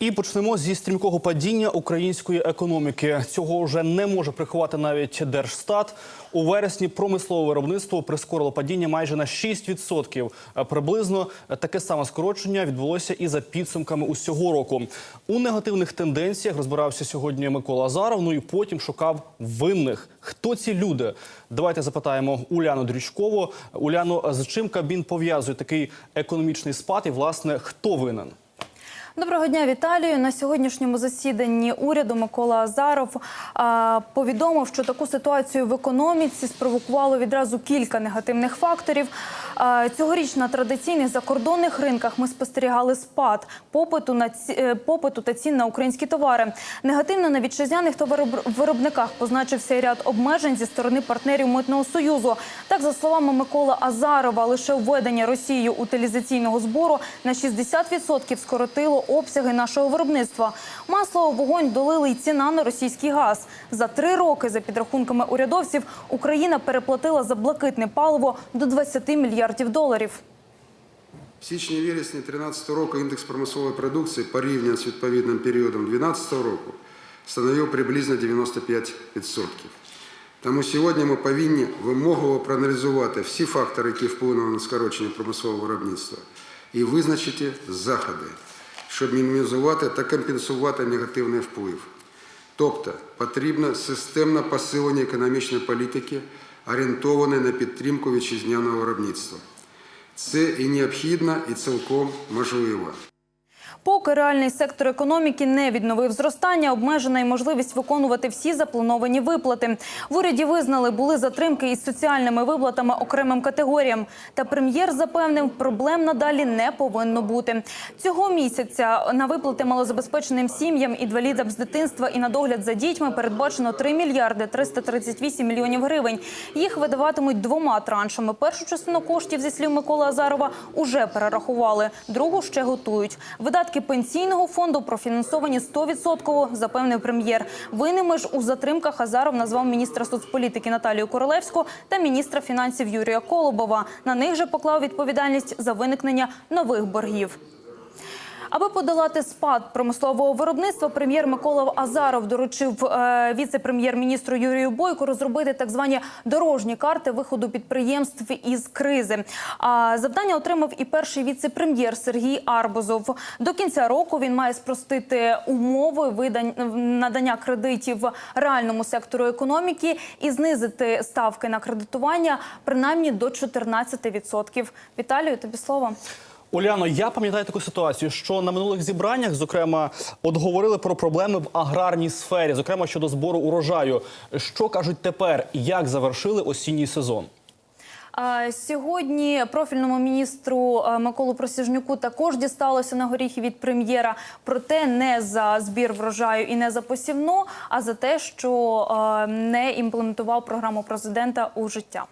І почнемо зі стрімкого падіння української економіки. Цього вже не може приховати навіть Держстат. У вересні промислове виробництво прискорило падіння майже на 6%. Е, Приблизно таке саме скорочення відбулося і за підсумками усього року. У негативних тенденціях розбирався сьогодні Микола Азаров. Ну і потім шукав винних. Хто ці люди? Давайте запитаємо Уляну Дрючкову. Уляну, з чим Кабмін пов'язує такий економічний спад? І власне хто винен? Доброго дня, Віталію. На сьогоднішньому засіданні уряду Микола Азаров повідомив, що таку ситуацію в економіці спровокувало відразу кілька негативних факторів. Цьогоріч на традиційних закордонних ринках ми спостерігали спад попиту на ці, е, попиту та цін на українські товари. Негативно на вітчизняних товаровиробниках позначився ряд обмежень зі сторони партнерів митного союзу. Так, за словами Миколи Азарова, лише введення Росією утилізаційного збору на 60% скоротило обсяги нашого виробництва. Масло у вогонь долили й ціна на російський газ. За три роки, за підрахунками урядовців, Україна переплатила за блакитне паливо до 20 мільярдів доларів. В січні-вересні 2013 року індекс промислової продукції порівняно з відповідним періодом 2012 року становив приблизно 95%. Тому сьогодні ми повинні вимогливо проаналізувати всі фактори, які вплинули на скорочення промислового виробництва, і визначити заходи, щоб мінімізувати та компенсувати негативний вплив. Тобто потрібно системне посилення економічної політики, орієнтоване на підтримку вітчизняного виробництва. Це і необхідно, і цілком можливо. Поки реальний сектор економіки не відновив зростання, обмежена й можливість виконувати всі заплановані виплати. В уряді визнали, були затримки із соціальними виплатами окремим категоріям. Та прем'єр запевнив, проблем надалі не повинно бути. Цього місяця на виплати малозабезпеченим сім'ям, інвалідам з дитинства і на догляд за дітьми передбачено 3 мільярди 338 мільйонів гривень. Їх видаватимуть двома траншами. Першу частину коштів, зі слів Миколи Азарова, уже перерахували, другу ще готують. Видатки пенсійного фонду профінансовані 100%, запевнив прем'єр. Винними ж у затримках Азаров назвав міністра соцполітики Наталію Королевську та міністра фінансів Юрія Колобова. На них же поклав відповідальність за виникнення нових боргів. Аби подолати спад промислового виробництва, прем'єр Микола Азаров доручив е, віце-прем'єр-міністру Юрію Бойку розробити так звані дорожні карти виходу підприємств із кризи. А завдання отримав і перший віце-прем'єр Сергій Арбузов. До кінця року він має спростити умови видань надання кредитів реальному сектору економіки і знизити ставки на кредитування принаймні до 14%. Віталію, тобі слово. Уляно, я пам'ятаю таку ситуацію, що на минулих зібраннях, зокрема, от говорили про проблеми в аграрній сфері, зокрема щодо збору урожаю. Що кажуть тепер? Як завершили осінній сезон? Сьогодні профільному міністру е, Миколу Просіжнюку також дісталося на горіхи від прем'єра, проте не за збір врожаю і не за посівну, а за те, що е, не імплементував програму президента у життя.